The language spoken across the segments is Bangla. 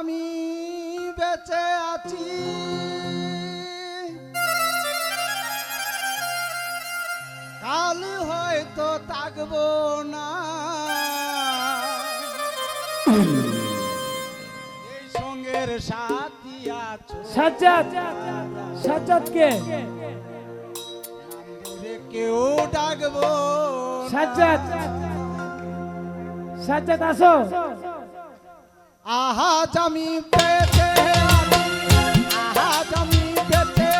আমি বেঁচে আছি। কাল হয়তো থাকব না। এই সঙ্গের সাথী আছো। সাজ্জাদ সাজ্জাদকে কেউ ডাকবো সাজ্জাদ সাজ্জাদ আসো। আহা জামি পেয়েছে আহা জামি পেয়েছে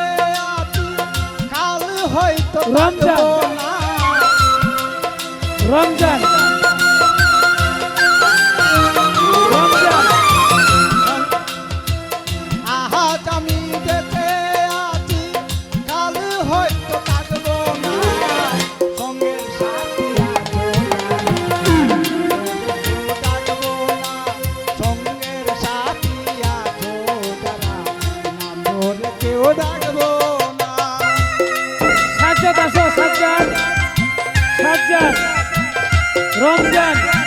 কাল হয়তো রমজান। রমজান। রমজান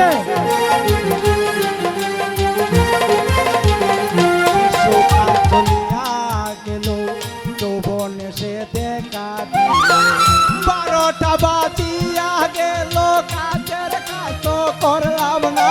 আছে? বারোটা বাজিয়া গেল কাজের কাজ করলাম না।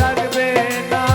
ডাকবে না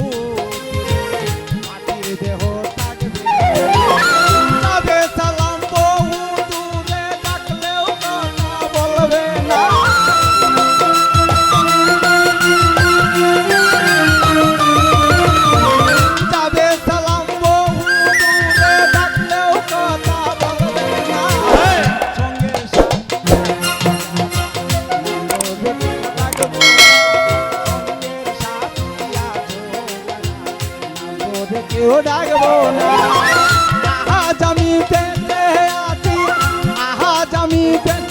Oh. ডাকবো না। আহা আমি পেতে আছি। আহা আমি বেঁচে